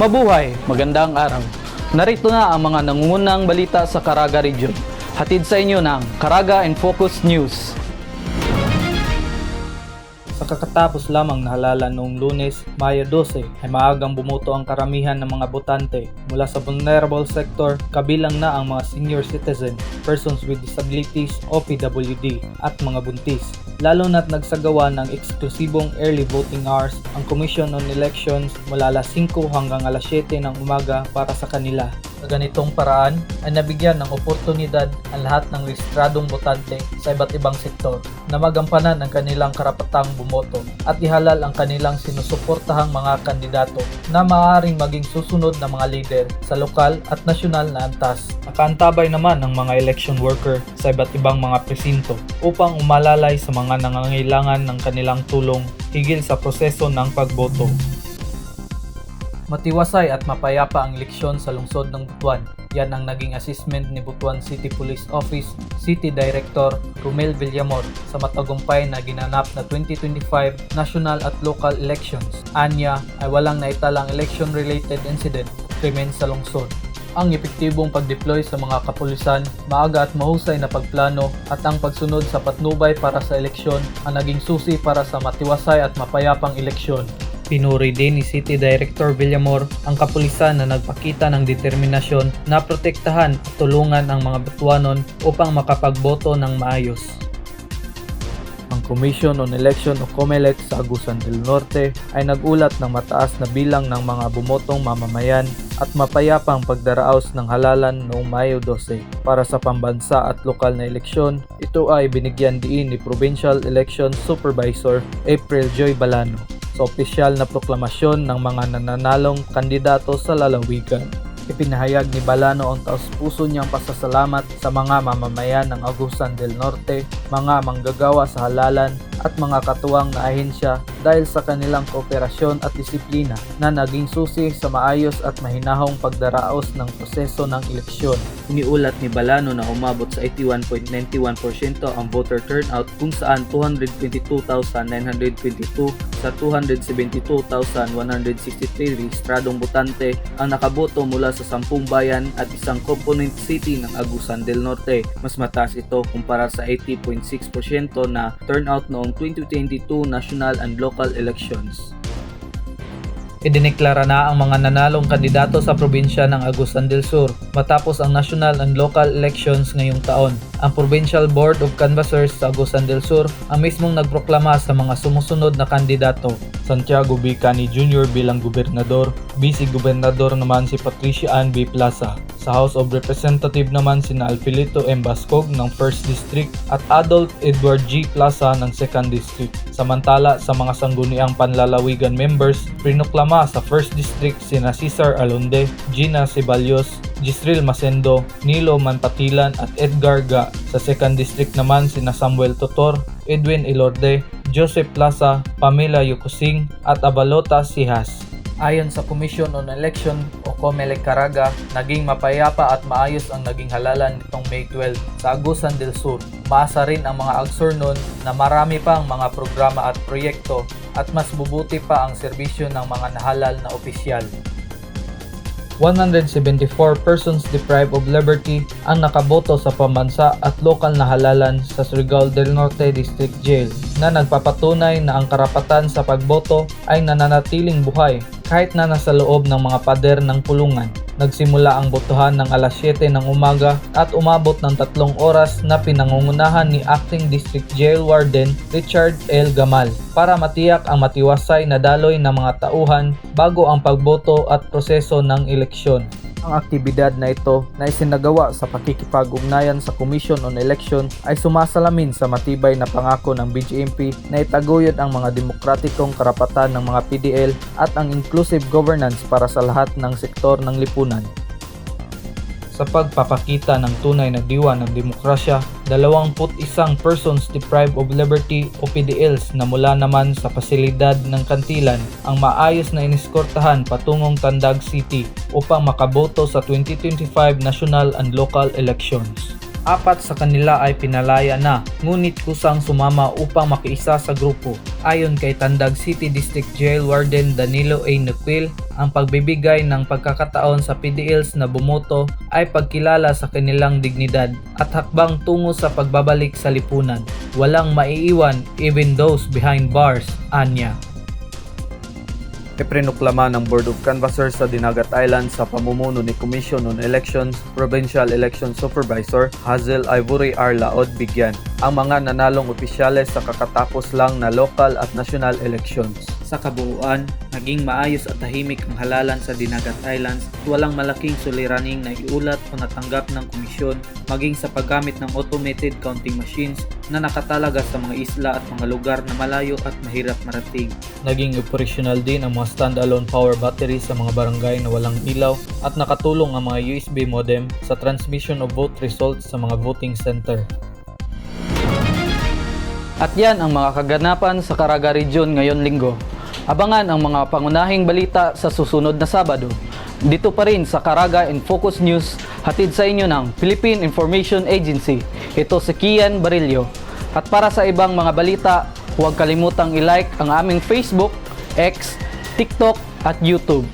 Mabuhay, magandang araw. Narito na ang mga nangungunang balita sa Caraga Region. Hatid sa inyo ng Caraga and Focus News. Kakatapos lamang na halalan noong lunes, Mayo 12, ay maagang bumuto ang karamihan ng mga botante mula sa vulnerable sector kabilang na ang mga senior citizen, persons with disabilities o PWD at mga buntis. Lalo na't nagsagawa ng eksklusibong early voting hours ang Commission on Elections mula alas 5 hanggang alas 7 ng umaga para sa kanila. Sa ganitong paraan ay nabigyan ng oportunidad ang lahat ng rehistradong botante sa iba't ibang sektor na magampanan ang kanilang karapatang bumoto at ihalal ang kanilang sinusuportahang mga kandidato na maaaring maging susunod na mga leader sa lokal at nasyonal na antas. Nakaantabay naman ang mga election worker sa iba't ibang mga presinto upang umalalay sa mga nangangailangan ng kanilang tulong higil sa proseso ng pagboto. Matiwasay at mapayapa ang eleksyon sa lungsod ng Butuan. Yan ang naging assessment ni Butuan City Police Office City Director Romel Villamor sa matagumpay na ginanap na 2025 national at local elections. Anya ay walang naitalang election-related incident krimen sa lungsod. Ang epektibong pagdeploy sa mga kapulisan, maaga at mahusay na pagplano at ang pagsunod sa patnubay para sa eleksyon ang naging susi para sa matiwasay at mapayapang eleksyon. Pinuri din ni City Director Villamor ang kapulisan na nagpakita ng determinasyon na protektahan at tulungan ang mga Butuanon upang makapagboto ng maayos. Ang Commission on Election o COMELEC sa Agusan del Norte ay nagulat ng mataas na bilang ng mga bumotong mamamayan at mapayapang pagdaraos ng halalan noong Mayo 12. Para sa pambansa at lokal na eleksyon, ito ay binigyan diin ni Provincial Election Supervisor April Joy Balano sa opisyal na proklamasyon ng mga nananalong kandidato sa lalawigan. Ipinahayag ni Balano ang taus-puso niyang pasasalamat sa mga mamamayan ng Agusan del Norte, mga manggagawa sa halalan at mga katuwang na ahensya dahil sa kanilang kooperasyon at disiplina na naging susi sa maayos at mahinahong pagdaraos ng proseso ng eleksyon. Iniulat ni Balano na umabot sa 81.91% ang voter turnout kung saan 222,922 sa 272,163 rehistradong botante ang nakaboto mula sa 10 bayan at isang component city ng Agusan del Norte. Mas mataas ito kumpara sa 80.6% na turnout noong 2022 national and local elections. Idineklara na ang mga nanalong kandidato sa probinsya ng Agusan del Sur matapos ang national and local elections ngayong taon. Ang Provincial Board of Canvassers sa Agusan del Sur ang mismong nagproklama sa mga sumusunod na kandidato. Santiago B. Cani Jr. bilang gobernador, Vice Gobernador naman si Patricia Ann B. Plaza. Sa House of Representative naman sina Alfilito M. Bascog ng 1st District at Adolf Edward G. Plaza ng 2nd District. Samantala sa mga sangguniang panlalawigan members, prinuklama sa 1st District sina Cesar Alonde, Gina Ceballos, Gisril Masendo, Nilo Manpatilan at Edgar Ga. Sa 2nd District naman sina Samuel Totor, Edwin Ilorde, Joseph Plaza, Pamela Yukusing at Abalota Sihas. Ayon sa Commission on Election o COMELEC Caraga, naging mapayapa at maayos ang naging halalan nitong May 12 sa Agusan del Sur. Maasa rin ang mga agsurnon na marami pa ang mga programa at proyekto at mas bubuti pa ang serbisyo ng mga nahalal na opisyal. 174 persons deprived of liberty ang nakaboto sa pambansa at lokal na halalan sa Surigao del Norte District Jail na nagpapatunay na ang karapatan sa pagboto ay nananatiling buhay kahit na nasa loob ng mga pader ng pulungan. Nagsimula ang botohan ng alas 7 ng umaga at umabot ng tatlong oras na pinangungunahan ni Acting District Jail Warden Richard L. Gamal para matiyak ang matiwasay na daloy ng mga tauhan bago ang pagboto at proseso ng eleksyon. Ang aktibidad na ito na isinagawa sa pakikipag-ugnayan sa Commission on Election ay sumasalamin sa matibay na pangako ng BGMP na itaguyod ang mga demokratikong karapatan ng mga PDL at ang inclusive governance para sa lahat ng sektor ng lipunan. Sa pagpapakita ng tunay na diwa ng demokrasya, 21 persons deprived of liberty o PDLs na mula naman sa pasilidad ng kantilan ang maayos na iniskortahan patungong Tandag City upang makaboto sa 2025 national and local elections. Apat sa kanila ay pinalaya na, ngunit kusang sumama upang makiisa sa grupo Ayon kay Tandag City District Jail Warden Danilo A. Nuquil, ang pagbibigay ng pagkakataon sa PDLs na bumoto ay pagkilala sa kanilang dignidad at hakbang tungo sa pagbabalik sa lipunan. Walang maiiwan even those behind bars, anya. Iprinoklama ng Board of Canvassers sa Dinagat Island sa pamumuno ni Commission on Elections Provincial Election Supervisor Hazel Ivory R. Laod Bigyan ang mga nanalong opisyales sa kakatapos lang na local at national elections. Sa kabuuan, naging maayos at tahimik ang halalan sa Dinagat Islands at walang malaking suliraning na iulat o natanggap ng komisyon maging sa paggamit ng automated counting machines na nakatalaga sa mga isla at mga lugar na malayo at mahirap marating. Naging operational din ang mga standalone power battery sa mga barangay na walang ilaw at nakatulong ang mga USB modem sa transmission of vote results sa mga voting center. At yan ang mga kaganapan sa Caraga Region ngayon linggo. Abangan ang mga pangunahing balita sa susunod na Sabado. Dito pa rin sa Caraga in Focus News, hatid sa inyo ng Philippine Information Agency. Ito si Kian Barillo. At para sa ibang mga balita, huwag kalimutang i-like ang aming Facebook, X, TikTok at YouTube.